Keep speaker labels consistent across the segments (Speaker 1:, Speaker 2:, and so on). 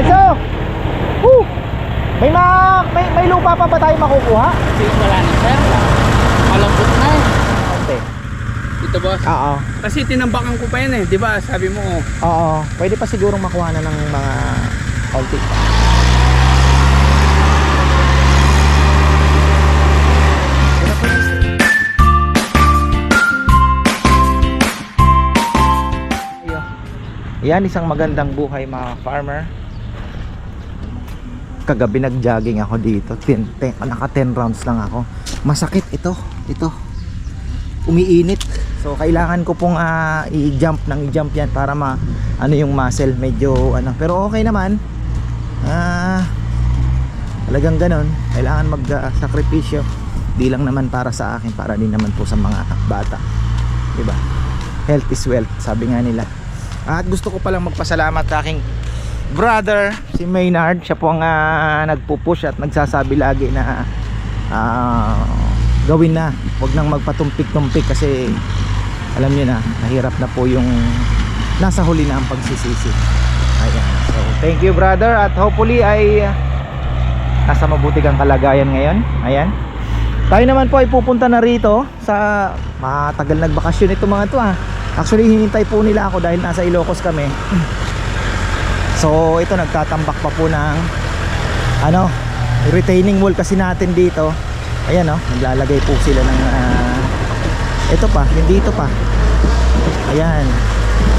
Speaker 1: Enzo! Woo! May, ma may, may lupa pa ba tayo makukuha?
Speaker 2: Kasi wala na sir. Malambot na eh.
Speaker 1: Konti.
Speaker 2: Ito boss.
Speaker 1: Oo.
Speaker 2: Kasi tinambakan ko pa yan eh. Di ba? Sabi mo oh.
Speaker 1: Oo. Pwede pa siguro makuha na ng mga konti. Yan isang magandang buhay mga farmer. Kagabi nag-jogging ako dito. Ten, ten, naka 10 rounds lang ako. Masakit ito. Ito. Umiinit. So kailangan ko pong ah, i-jump ng i-jump yan para ma ano yung muscle medyo ano pero okay naman. Ah talagang ganon. Kailangan mag ah, sakripisyo. Di lang naman para sa akin, para din naman po sa mga bata. 'Di ba? Health is wealth, sabi nga nila. At gusto ko palang magpasalamat sa aking brother, si Maynard. Siya po ang ah, nagpupush at nagsasabi lagi na ah, gawin na. Huwag nang magpatumpik-tumpik kasi alam niyo na, nahirap na po yung nasa huli na ang pagsisisi. Ayan. So, thank you brother at hopefully ay nasa mabuti kang kalagayan ngayon. Ayan. Tayo naman po ay pupunta na rito sa matagal nagbakasyon ito mga to ah. Actually hinintay po nila ako dahil nasa Ilocos kami. So ito nagtatambak pa po ng ano, retaining wall kasi natin dito. Ayan oh, naglalagay po sila ng ah, ito pa, yung dito pa. Ayan.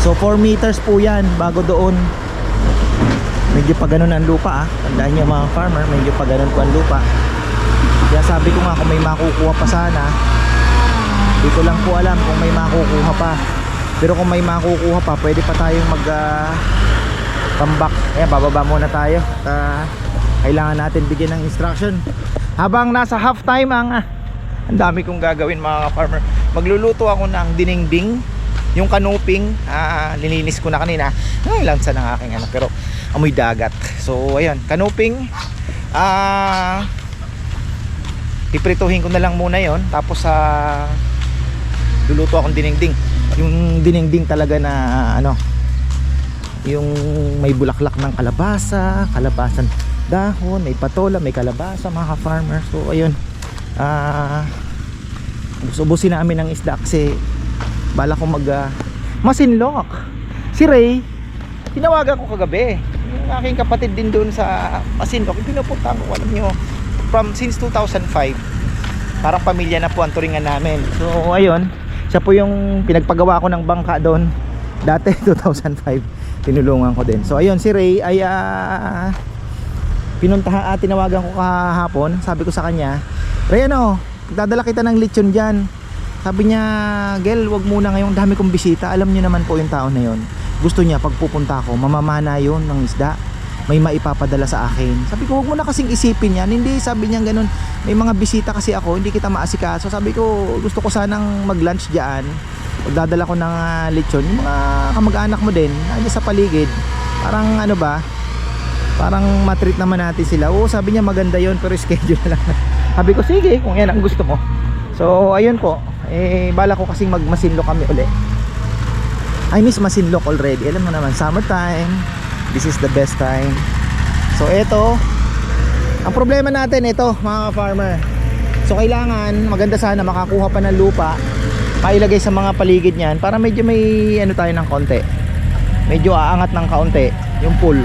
Speaker 1: So 4 meters po yan bago doon. Medyo pa ganun ang lupa ah. Tandaan nyo mga farmer, medyo pa ganun po ang lupa. Kaya sabi ko nga kung may makukuha pa sana Hindi ko lang po alam kung may makukuha pa Pero kung may makukuha pa Pwede pa tayong mag ah, Tambak Ayan bababa muna tayo. At, ah, Kailangan natin bigyan ng instruction. Habang nasa half time ang ah, Ang dami kong gagawin mga farmer Magluluto ako ng dinengding Yung kanuping ah, Lininis ko na kanina. Ay lansa ng aking ano Pero amoy dagat. So ayun kanuping Ah Piprituhin ko na lang muna yon tapos sa luluto akong dinengding yung dinengding talaga na ano yung may bulaklak ng kalabasa kalabasan dahon may patola may kalabasa mga farmer. So ayun. Ah ubusin namin ng isda kasi bala ko mag ah, masinlok. Si Ray tinawagan ko kagabi. Yung aking kapatid din doon sa masinlok pinupunta ko alam nyo from since 2005 parang pamilya na po ang turingan namin. So ayun. Siya po yung pinagpagawa ko ng bangka doon. Dati 2005 tinulungan ko din so ayun si Ray ay ah, pinunta ah, tinawagan ko kahapon sabi ko sa kanya Ray ano dadala kita ng lechon dyan sabi niya Gel wag muna ngayon dami kong bisita alam niyo naman po yung tao na yon gusto niya pag pupunta ako mamamana yon ng isda may maipapadala sa akin. Sabi ko, huwag mo na kasing isipin yan. Hindi, sabi niya ganun, may mga bisita kasi ako, hindi kita maasikaso. Sabi ko, gusto ko sanang mag-lunch dyan. Magdadala ko ng ah, lechon. Yung mga kamag-anak mo din, nandiyan sa paligid. Parang ano ba, parang matreat naman natin sila. Oo, sabi niya maganda yon pero schedule na lang. sabi ko, sige, kung yan ang gusto mo. So, ayun po. Eh, bala ko kasing magmasinlo kami uli. I miss Masinloc already. Alam mo naman, summertime. This is the best time. So ito, ang problema natin ito, mga farmer. So kailangan maganda sana makakuha pa ng lupa, mailagay sa mga paligid niyan para medyo may ano tayo ng konti. Medyo aangat ng kaunti yung pool.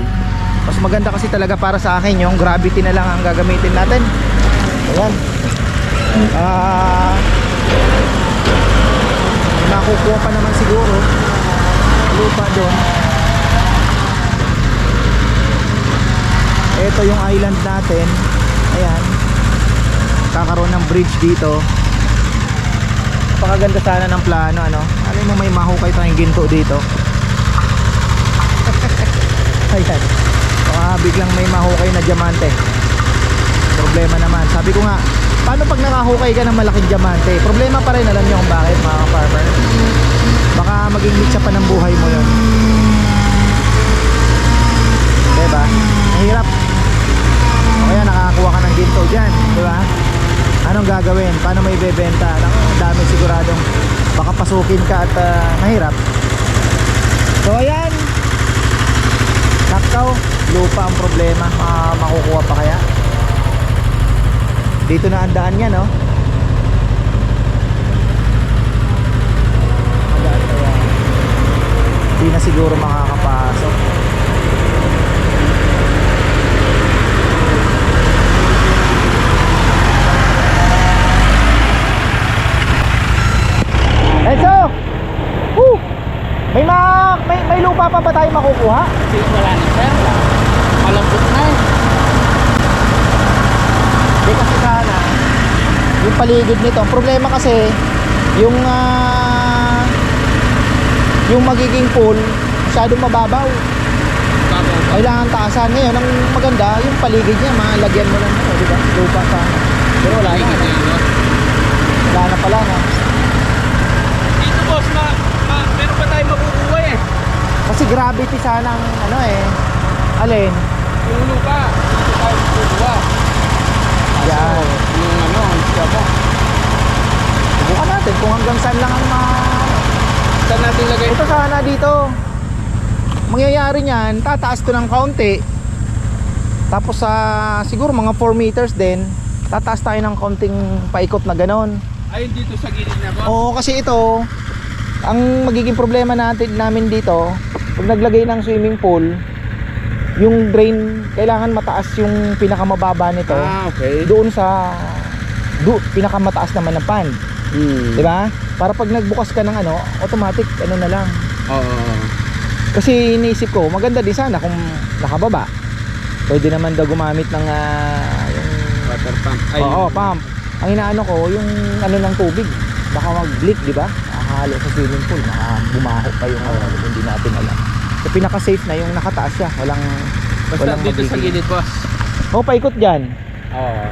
Speaker 1: Mas maganda kasi talaga para sa akin yung gravity na lang ang gagamitin natin. Ayan. Ah, may makukuha pa naman siguro lupa doon. ito yung island natin ayan kakaroon ng bridge dito napakaganda sana ng plano ano? Alam mo may mahukay tayong ginto dito. Ayan. Baka biglang may mahukay na diamante. Problema naman. Sabi ko nga paano pag nakahukay ka ng malaking diamante? Problema pa rin. Alam nyo kung bakit mga farmer baka maging mitsa pa ng buhay mo yun. Diba? Mahirap o kaya nakakakuha ka ng ginto dyan. Di ba anong gagawin? Paano may ibebenta? Naku, dami siguradong baka pasukin ka at ah, mahirap. So ayan. Takaw lupa ang problema. Ma- makukuha pa kaya? Dito na ang daan niya no? Hindi na siguro makakapasok Enzo! Woo! May, ma may, may lupa pa ba tayo makukuha?
Speaker 2: Kasi wala na sir. Malambot na eh.
Speaker 1: Hindi kasi sana yung paligid nito. Ang problema kasi yung ah, yung magiging pool masyadong mababaw. Kailangan taasan ngayon. Ang maganda yung paligid niya, malagyan mo lang ano, di ba? Lupa sana. Pero wala na. Wala na pala na.
Speaker 2: Dito boss, ma, ma, meron pa tayo makukuha eh.
Speaker 1: Kasi gravity sana ang ano eh. Alin?
Speaker 2: Yung lupa. Makukuha.
Speaker 1: Yan.
Speaker 2: Yung ano, siya po.
Speaker 1: Subukan natin kung hanggang saan lang ang ma...
Speaker 2: Saan natin lagay?
Speaker 1: Ito sana dito. Mangyayari niyan, tataas to ng kaunti. Tapos sa siguro mga 4 meters din, tataas tayo ng kaunting paikot na ganon.
Speaker 2: Ayun dito sa gilid na boss.
Speaker 1: Oo, kasi ito, ang magiging problema natin namin dito, pag naglagay ng swimming pool, yung drain, kailangan mataas yung pinakamababa nito.
Speaker 2: Ah, okay.
Speaker 1: Doon sa do, pinakamataas naman ng pan,
Speaker 2: Hmm.
Speaker 1: 'di ba? Para pag nagbukas ka ng ano, automatic ano na lang.
Speaker 2: Oo.
Speaker 1: Kasi iniisip ko, maganda din sana kung nakababa. Pwede naman daw gumamit ng ah, yung
Speaker 2: Water pump. Ay,
Speaker 1: Oo,
Speaker 2: yung-
Speaker 1: pump. Ang inaano ko, yung ano ng tubig. Baka mag-leak, di ba? Nakahalo sa swimming pool, baka bumaho pa yung ano, hindi natin alam. So pinaka-safe na yung nakataas siya, walang
Speaker 2: Basta
Speaker 1: walang
Speaker 2: dito sa
Speaker 1: magiging-
Speaker 2: gilid boss.
Speaker 1: Oh, paikot diyan.
Speaker 2: Oo.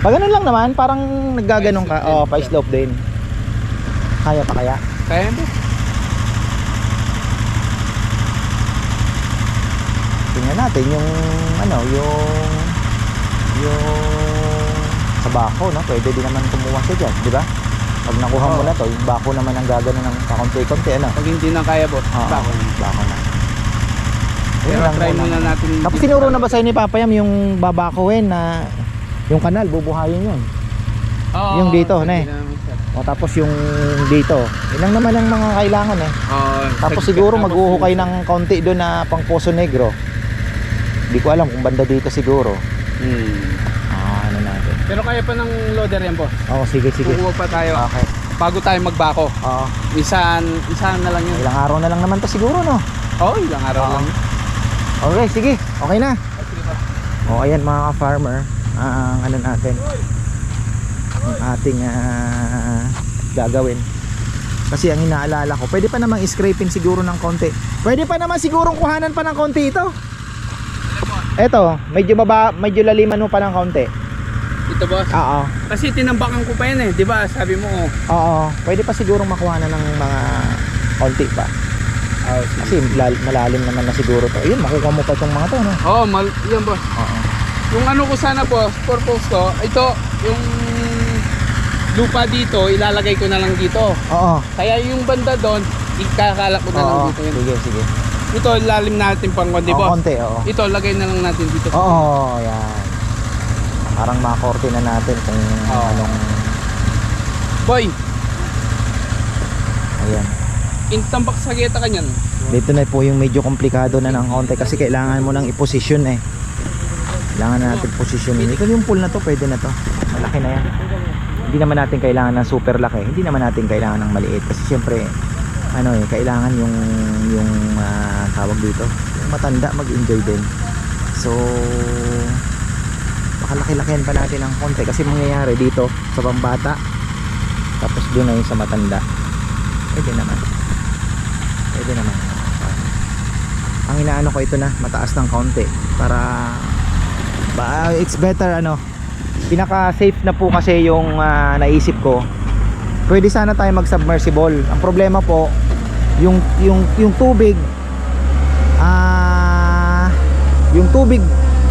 Speaker 1: Pag ganun lang naman, parang naggaganong ka. Oh, pa-slope din. Kaya pa kaya?
Speaker 2: Kaya mo?
Speaker 1: Tingnan natin yung ano, yung yung sa bako, no? Pwede din naman kumuha siya diyan, di ba? Pag nakuha mo
Speaker 2: Oo.
Speaker 1: na to, yung bako naman ang gagano ng kakonti-konti, ano?
Speaker 2: Pag hindi na kaya boss,
Speaker 1: Oo,
Speaker 2: bako.
Speaker 1: bako na.
Speaker 2: Pero
Speaker 1: lang
Speaker 2: try
Speaker 1: muna.
Speaker 2: natin.
Speaker 1: Tapos tinuro na ba sa'yo ni Papa Yam yung babakuin na yung kanal, bubuhayin yun.
Speaker 2: Oo,
Speaker 1: yung dito, ne. O tapos yung dito. Yun lang naman ang mga kailangan eh.
Speaker 2: Oo,
Speaker 1: Tapos siguro maghuhukay ng konti doon na pang Poso Negro. Hindi ko alam kung banda dito siguro.
Speaker 2: Hmm.
Speaker 1: Ah.
Speaker 2: Pero kaya pa ng loader yan boss.
Speaker 1: Oo, sige, sige.
Speaker 2: Kukuha pa tayo.
Speaker 1: Okay.
Speaker 2: Bago tayo magbako.
Speaker 1: Oo.
Speaker 2: Isan, isan na lang yun.
Speaker 1: Ilang araw na lang naman to siguro, no?
Speaker 2: Oo, ilang araw
Speaker 1: Oo.
Speaker 2: lang.
Speaker 1: Okay, sige. Okay na.
Speaker 2: Oh, pa.
Speaker 1: O ayan mga ka-farmer, ang ano natin, ang ating ah, gagawin. Kasi ang inaalala ko, pwede pa namang scraping siguro ng konti. Pwede pa naman sigurong kuhanan pa ng konti ito. Eto, medyo baba, medyo laliman mo pa ng konti.
Speaker 2: Ito boss.
Speaker 1: Oo.
Speaker 2: Kasi tinambakan ko pa yan eh. Di ba? Sabi mo. oh.
Speaker 1: Oo, pwede pa sigurong makuha na ng mga konti pa.
Speaker 2: Oh,
Speaker 1: Kasi lal- malalim naman na siguro to. Ayun, makukuha mo pa itong mga to, no?
Speaker 2: Oo, mal yan boss.
Speaker 1: Oo.
Speaker 2: Yung ano ko sana boss, purpose ko, ito, yung lupa dito, ilalagay ko na lang dito.
Speaker 1: Oo.
Speaker 2: Kaya yung banda doon, ikakalak ko na lang
Speaker 1: Oo.
Speaker 2: dito yun.
Speaker 1: Sige, sige.
Speaker 2: Ito, lalim natin pang konti
Speaker 1: Oo,
Speaker 2: boss.
Speaker 1: konti, oo.
Speaker 2: Ito, lagay na lang natin dito.
Speaker 1: Oo, yan. Parang makorte na natin kung
Speaker 2: Oo.
Speaker 1: anong,
Speaker 2: Boy,
Speaker 1: ayan.
Speaker 2: intambak sa geta kanyan.
Speaker 1: Dito na po yung medyo komplikado na ng konti kasi kailangan mo nang i-position eh. Kailangan na natin position. Ito yung pool na to, pwede na to. Malaki na yan. Hindi naman natin kailangan ng super laki. Hindi naman natin kailangan ng maliit kasi syempre ano eh, kailangan yung yung ah, tawag dito, yung matanda mag-enjoy din. So baka laki-lakihan pa natin ng konti kasi mangyayari dito sa pambata tapos doon na yung sa matanda. Pwede naman. Pwede naman. Ang inaano ko ito na, mataas ng kaunti para ba, it's better ano. Pinaka safe na po kasi yung ah, naisip ko. Pwede sana tayo mag-submersible. Ang problema po, yung yung yung tubig ah yung tubig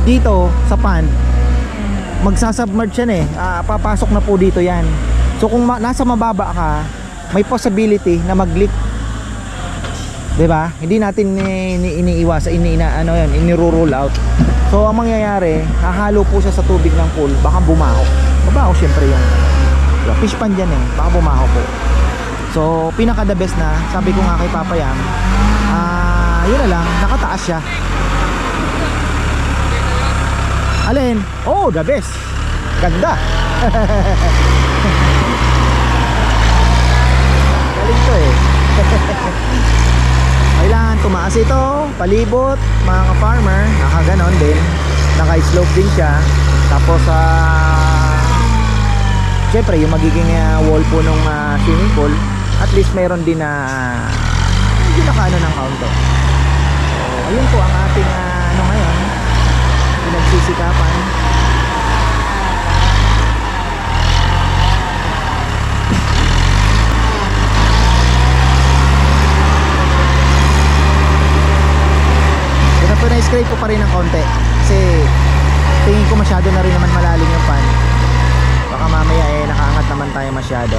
Speaker 1: dito sa pond magsasubmerge yan eh. Ah, papasok na po dito yan. So kung ma- nasa mababa ka, may possibility na mag-leak. 'Di ba? Hindi natin ini, ini, iniiwas, ini, ina, ano 'yan, iniro-roll out. So ang mangyayari, hahalo po siya sa tubig ng pool, baka bumaho. Babaho syempre yung yung fish pan dyan eh, baka bumaho po. So pinaka the best na, sabi ko nga kay Papa ah, yun na lang, nakataas siya. Alin? Oh, the best. Ganda. Galing to eh. Kailangan tumaas ito, palibot, mga ka-farmer, nakaganon din. Naka-slope din siya. Tapos sa Siyempre, yung magiging ah, wall po nung ah, swimming pool, at least meron din na medyo nakaano ng counter. So, ayun po ang ating ah, ano ngayon, pinagsisikapan. Na-scrape ko pa rin ng konti. Kasi tingin ko masyado na rin naman malalim yung pan. Baka mamaya eh nakaangat naman tayo masyado.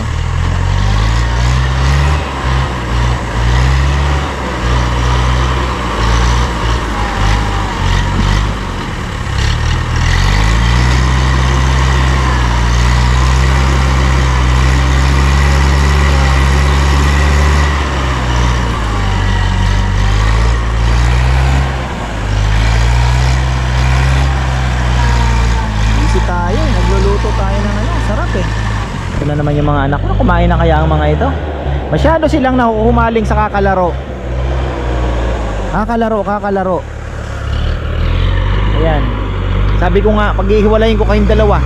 Speaker 1: Busy tayo, eh. nagluluto tayo ng ano, sarap eh. Ito na naman yung mga anak ko, kumain na kaya ang mga ito? Masyado silang nahuhumaling sa kakalaro. Kakalaro, kakalaro. Ayan. Sabi ko nga, pag-ihiwalayin ko kayong dalawa.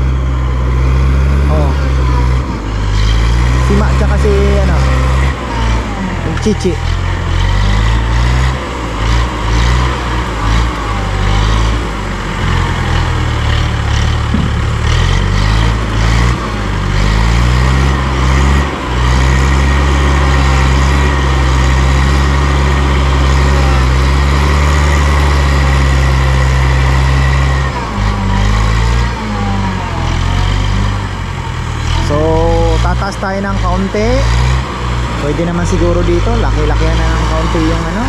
Speaker 1: Oh. Si Ma, tsaka si, ano, yung Chichi. So, tataas tayo ng kaunti. Pwede naman siguro dito. Laki-laki na ng kaunti yung ano.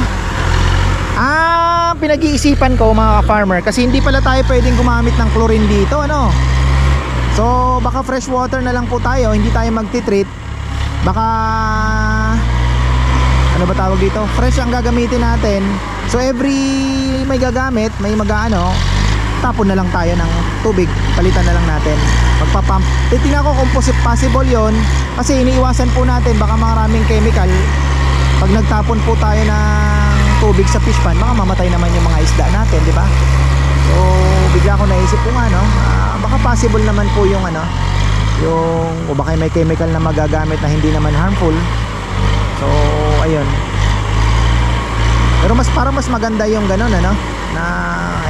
Speaker 1: Ah, pinag-iisipan ko mga farmer kasi hindi pala tayo pwedeng gumamit ng chlorine dito, ano? So, baka fresh water na lang po tayo, hindi tayo magti-treat. Baka ano ba tawag dito? Fresh ang gagamitin natin. So, every may gagamit, may mag-ano, tapon na lang tayo ng tubig. Palitan na lang natin. Magpapump. Titingnan ko kung possible yon kasi iniiwasan po natin. Baka maraming chemical. Pag nagtapon po tayo ng tubig sa fish pan baka mamatay naman yung mga isda natin di ba? So bigla ko naisip ko nga no ah, baka possible naman po yung ano yung o baka may chemical na magagamit na hindi naman harmful. So ayun pero mas para mas maganda yung ganun ano na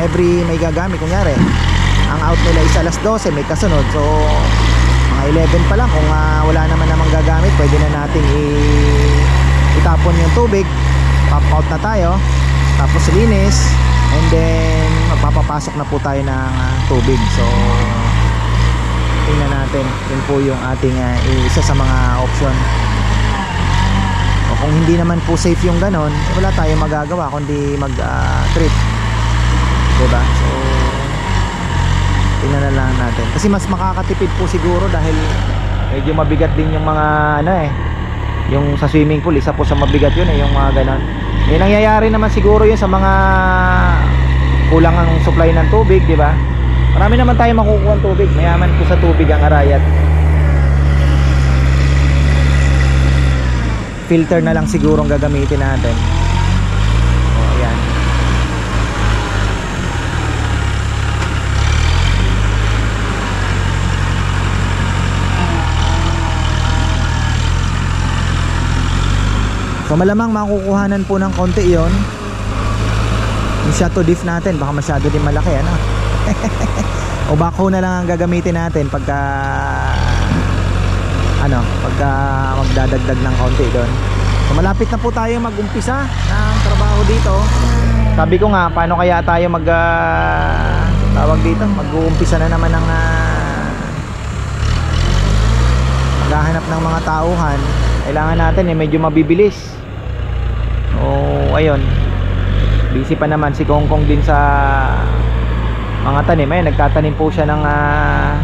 Speaker 1: every may gagamit. Kunyari ang out nila is alas 12 may kasunod. So mga 11 pa lang kung ah, wala naman namang gagamit pwede na nating i- itapon yung tubig. Pop out na tayo tapos linis and then magpapapasok na po tayo ng ah, tubig. So tingnan natin yun po yung ating ah, isa sa mga option kung hindi naman po safe yung ganon eh, wala tayong magagawa kundi mag ah, trip. Diba? So tingnan na lang natin. Kasi mas makakatipid po siguro dahil medyo mabigat din yung mga ano eh yung sa swimming pool. Isa po sa mabigat yun eh yung mga ganon. May nangyayari naman siguro yun sa mga kulang ang supply ng tubig di ba marami naman tayo makukuha ng tubig. Mayaman po sa tubig ang arayat filter na lang siguro ang gagamitin natin. O ayan. So malamang makukuhanan po ng konti yon Yung shato diff natin baka masyado din malaki ano? O backhoe na lang ang gagamitin natin pagka ano pagka magdadagdag ng konti doon. So malapit na po tayo mag-umpisa ng trabaho dito. Sabi ko nga paano kaya tayo mag ah, tawag dito? Mag-uumpisa na naman ng ah, maghahanap ng mga tauhan. Kailangan natin eh medyo mabibilis. So, ayun. Busy pa naman si Kong Kong din sa mga tanim. Ayun, nagtatanim po siya ng ah,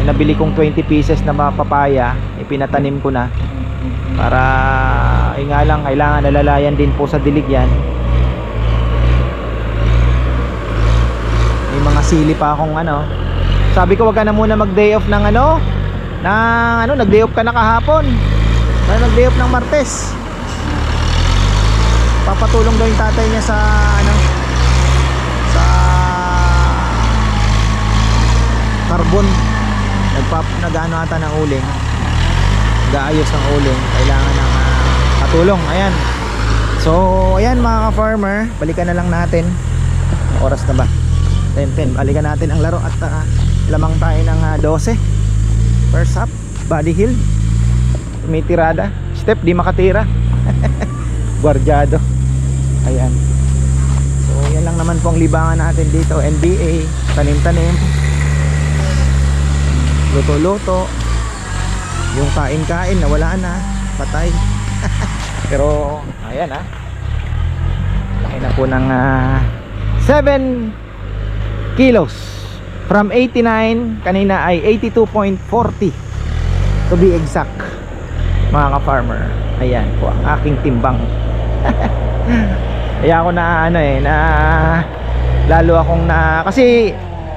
Speaker 1: may nabili kong 20 pieces na mga papaya. Ipinatanim ko na. Para, ay nga lang, kailangan nalalayan din po sa dilig yan. May mga sili pa akong ano. Sabi ko wag ka na muna mag day off ng ano. Ng ano, nag day off ka na kahapon. Kaya nag day off ng Martes. Papatulong daw yung tatay niya sa ano sa carbon. Nagpap nagano ata ng uling. Gaayos ng uling. Kailangan ng ah, katulong. Ayan. So, ayan mga ka-farmer, balikan na lang natin. Oras na ba? 10-10. Balikan natin ang laro at ah, lamang tayo ng ah, 12. First up, body hill. Tumitirada. Step, di makatira. Guardiado. Ayan. So, yan lang naman po ang libangan natin dito. NBA, tanim-tanim. Luto-luto. Yung kain-kain, nawala na. Patay. Pero, ayan ah. Laki na po ng ah, 7 kilos from 89 kanina ay 82.40 to be exact mga ka-farmer ayan po ang aking timbang kaya ako na ano eh na lalo akong na kasi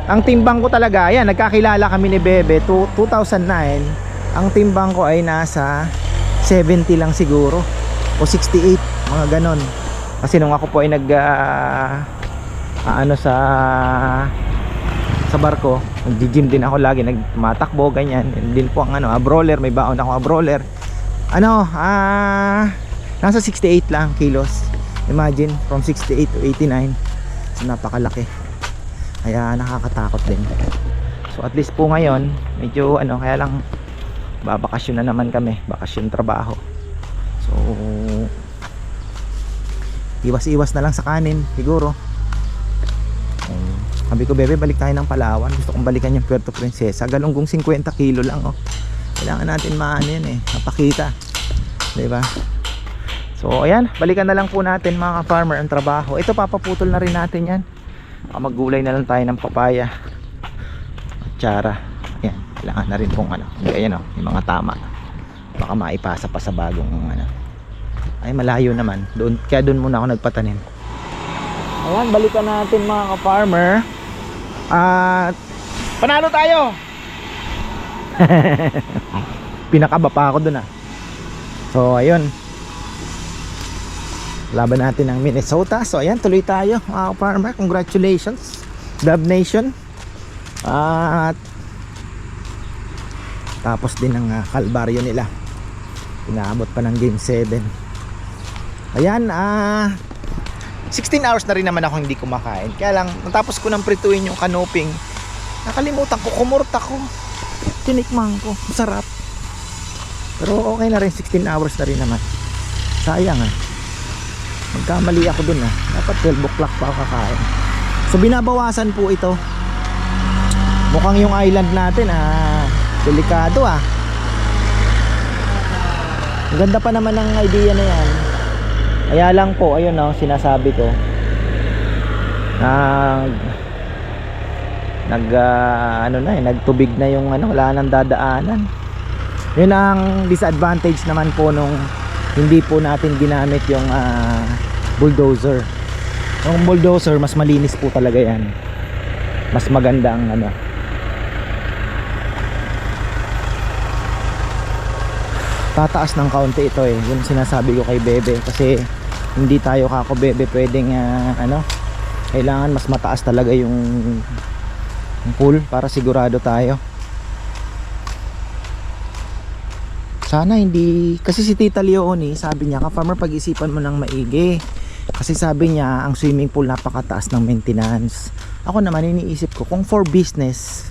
Speaker 1: ang timbang ko talaga ayan nagkakilala kami ni Bebe to, 2009 ang timbang ko ay nasa 70 lang siguro o 68 mga ganon. Kasi nung ako po ay nag ah, ano sa sa barko nag-gym din ako lagi nagmatakbo ganyan. Yun din po ang ano ah, brawler may baon ako ah, brawler. Ano ah nasa 68 lang kilos. Imagine from 68 to 89 so napakalaki kaya nakakatakot din so at least po ngayon medyo ano kaya lang babakasyon na naman kami bakasyon trabaho so iwas iwas na lang sa kanin siguro Ayun. Sabi ko, bebe, balik tayo ng Palawan. Gusto kong balikan yung Puerto Princesa. Galunggong 50 kilo lang, oh. Kailangan natin maano yan, eh. Mapakita. 'Di ba? So, ayan. Balikan na lang po natin, mga ka-farmer, ang trabaho. Ito, papaputol na rin natin yan. Baka Maggulay na lang tayo ng papaya. Tsara. Ayan. Kailangan na rin pong ano. Ayan, oh. Yung mga tama. Baka maipasa pa sa bagong, ano. Ay, malayo naman. Doon, kaya doon muna ako nagpatanim. Ayan, balikan natin mga ka-farmer. At panalo tayo. Pinakaba pa ako dun ah. So, ayun. Laban natin ng Minnesota. So, ayan, tuloy tayo mga ka-farmer. Congratulations. Dub Nation. At tapos din ang kalbaryo nila. Pinaabot pa ng game 7. Ayan, ah 16 hours na rin naman ako hindi kumakain. Kaya lang, natapos ko ng prituin yung kanoping. Nakalimutan ko, kumurta ko. Tinikman ko. Masarap. Pero okay na rin, 16 hours na rin naman. Sayang ah. Magkamali ako dun ah. Dapat 12 o'clock pa ako kakain. So binabawasan po ito. Mukhang yung island natin ah, delikado ah. Ang ganda pa naman ng idea na yan. Kaya lang po, ayun no, sinasabi ko. Nag nag ah, ano na eh, nagtubig na yung ano, wala nang dadaanan. Yun ang disadvantage naman po nung hindi po natin ginamit yung ah, bulldozer. Yung bulldozer, mas malinis po talaga yan. Mas maganda ang ano. Tataas ng kaunti ito eh. Yung sinasabi ko kay Bebe kasi hindi tayo kako Bebe pwedeng ah, ano kailangan mas mataas talaga yung pool para sigurado tayo. Sana hindi kasi si Tita Leone sabi niya ka-farmer pag-isipan mo ng maigi. Kasi sabi niya ang swimming pool napakataas ng maintenance. Ako naman iniisip ko kung for business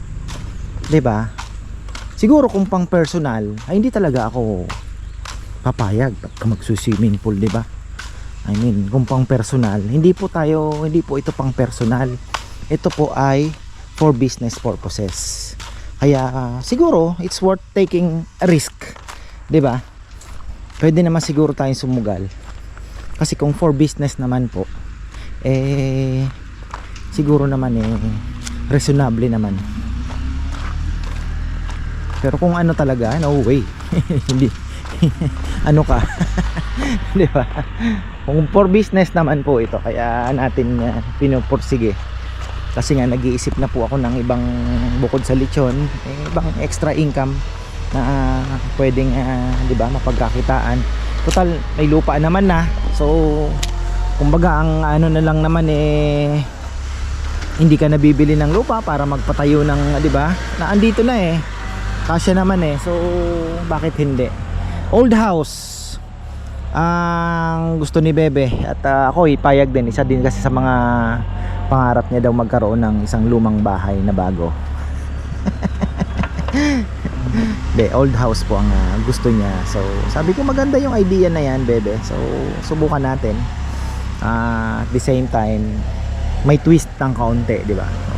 Speaker 1: 'di ba? Siguro kung pang personal ay hindi talaga ako papayag ka magsu-swimming pool, 'di ba? I mean, kung pang personal, hindi po tayo, hindi po ito pang personal. Ito po ay for business purposes. Kaya ah, siguro it's worth taking a risk, 'di ba? Pwede naman siguro tayong sumugal. Kasi kung for business naman po, eh, siguro naman eh, reasonable naman. Pero kung ano talaga, no way. Hindi. ano ka? Di ba? Kung for business naman po ito, kaya natin uh, pinupursige. Kasi nga nag-iisip na po ako ng ibang bukod sa lechon, eh, ibang extra income na ah, pwedeng ah, 'di ba mapagkakitaan. Total may lupa naman na. So kumbaga ang ano na lang naman eh hindi ka nabibili ng lupa para magpatayo ng 'di ba? Na andito na eh. Kasya naman eh. So bakit hindi? Old house ang gusto ni Bebe at ah, ako ipayag din isa din kasi sa mga pangarap niya daw magkaroon ng isang lumang bahay na bago De, old house po ang ah, gusto niya. So, sabi ko maganda yung idea na yan, bebe. So, subukan natin. Ah, at the same time, may twist ng kaunti, di ba? So,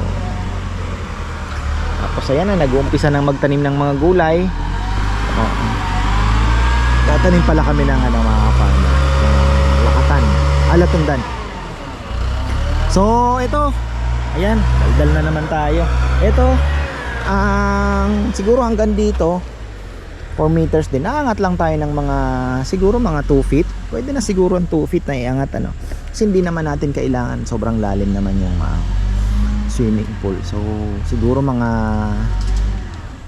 Speaker 1: tapos ayan na, nag-uumpisa ng magtanim ng mga gulay. Oo. Tatanim pala kami ng ano, mga farmer. Ng lakatan. Alatundan. So, ito. Ayan, daldal na naman tayo. Ito, ang siguro hanggang dito 4 meters din. Aangat lang tayo ng mga siguro mga 2 feet. Pwede na siguro ang 2 feet na iangat ano? Kasi hindi naman natin kailangan. Sobrang lalim naman yung ah, swimming pool. So siguro mga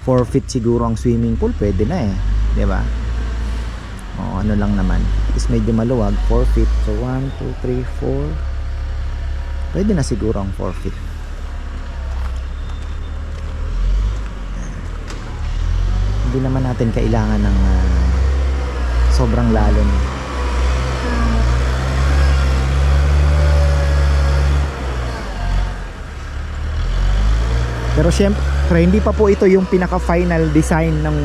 Speaker 1: 4 feet siguro ang swimming pool. Pwede na eh. Di ba? O ano lang naman. Is medyo maluwag. 4 feet. So 1, 2, 3, 4 pwede na siguro ang 4 feet hindi naman natin kailangan ng ah, sobrang lalim pero syempre hindi pa po ito yung pinaka final design ng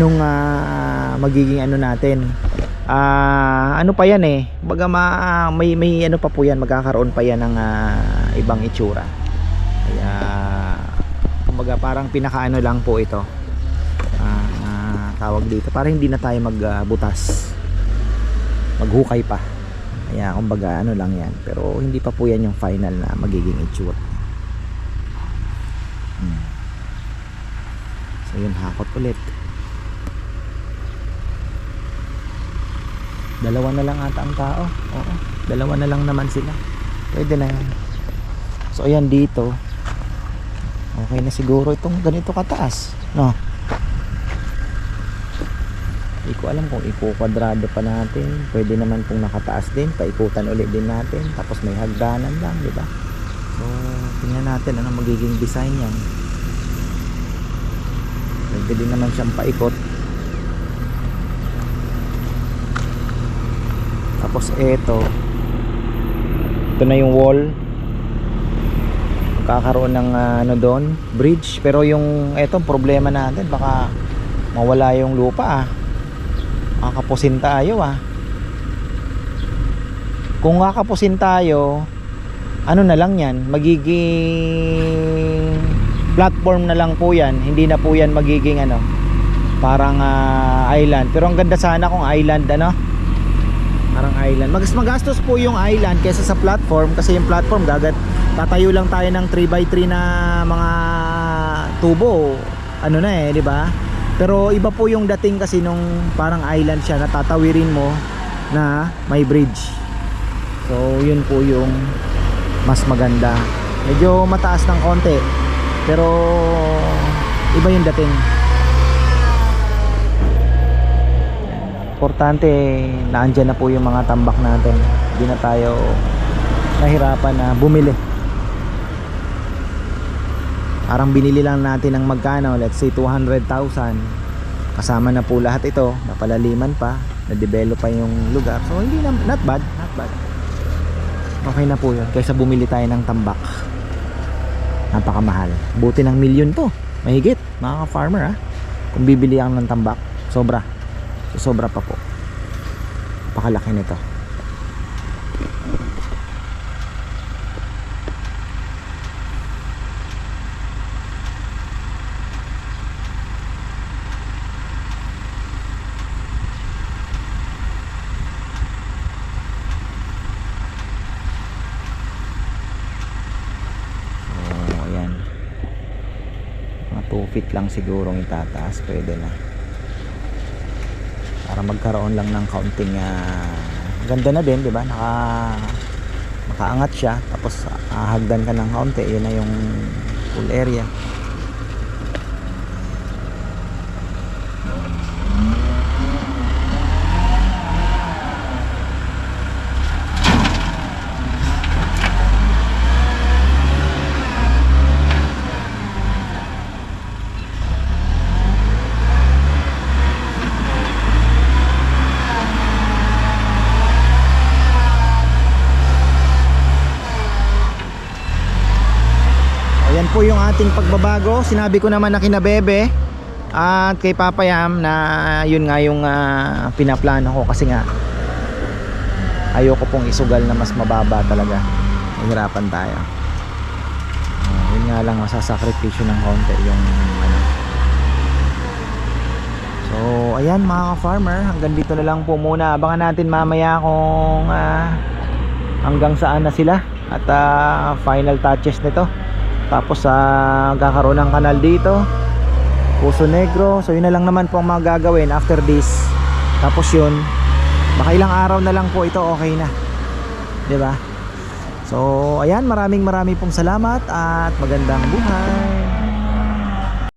Speaker 1: nung ah, magiging ano natin. Ah ano pa yan eh. Baga ma, may, may ano pa po yan magkakaroon pa yan ng ah, ibang itsura. Kaya kumbaga parang pinaka ano lang po ito tawag dito para hindi na tayo magbutas maghukay pa. Kaya kumbaga ano lang yan. Pero hindi pa po yan yung final na magiging itsura. Hmm. so yun hakot ulit. Dalawa na lang ata ang tao. Oo dalawa na lang naman sila. Pwede na yan. So ayan dito. Okay na siguro itong ganito kataas. No hindi ko alam kung iko-kwadrado pa natin. Pwede naman kung nakataas din paikutan ulit din natin. Tapos may hagdanan lang di ba? So tingnan natin ano magiging design yan. Pwede din naman siyang paikot. Tapos eto ito na yung wall. Magkakaroon ng ah, ano doon bridge. Pero yung etong problema natin baka mawala yung lupa ah kakapusin tayo ah. Kung kakapusin tayo ano na lang yan? Magiging platform na lang po yan. Hindi na po yan magiging ano parang ah, island. Pero ang ganda sana kung island ano? Parang island. Mas magastos po yung island kaysa sa platform kasi yung platform gagat tatayo lang tayo ng 3x3 na mga tubo. Ano na eh di ba pero iba po yung dating kasi nung parang island siya na tatawirin mo na may bridge. So yun po yung mas maganda. Medyo mataas ng konti pero iba yung dating. Importante naandyan na po yung mga tambak natin. Hindi na tayo nahirapan na bumili parang binili lang natin ng magkano let's say 200,000 kasama na po lahat ito napalaliman pa na-develop pa yung lugar. So hindi na not bad not bad. Okay na po yun kaysa bumili tayo ng tambak. Napakamahal. Buti ng milyon to mahigit mga ka-farmer ha? Kung bibili ang ng tambak sobra. So, sobra pa po. Pakalaki nito 2 feet lang siguro itataas pwede na. Para magkaroon lang ng kaunting ah, ganda na din di ba? Naka makaangat siya tapos ahagdan ka ng kaunti yun na yung full area Ayan po yung ating pagbabago. Sinabi ko naman na kina Bebe at kay Papa Yam na yun nga yung ah, pinaplano ko kasi nga ayoko pong isugal na mas mababa talaga. Mahirapan tayo. Ah, yun nga lang masasakripisyo ng konti yung ano. So, ayan mga ka-farmer, hanggang dito na lang po muna. Abangan natin mamaya kung ah, hanggang saan na sila at ah, final touches nito. Tapos sa kakaroon ng kanal dito. Puso Negro. So yun na lang naman po ang mga gagawin after this. Tapos yun, baka ilang araw na lang po ito okay na. ba? So ayan, maraming maraming pong salamat at magandang buhay.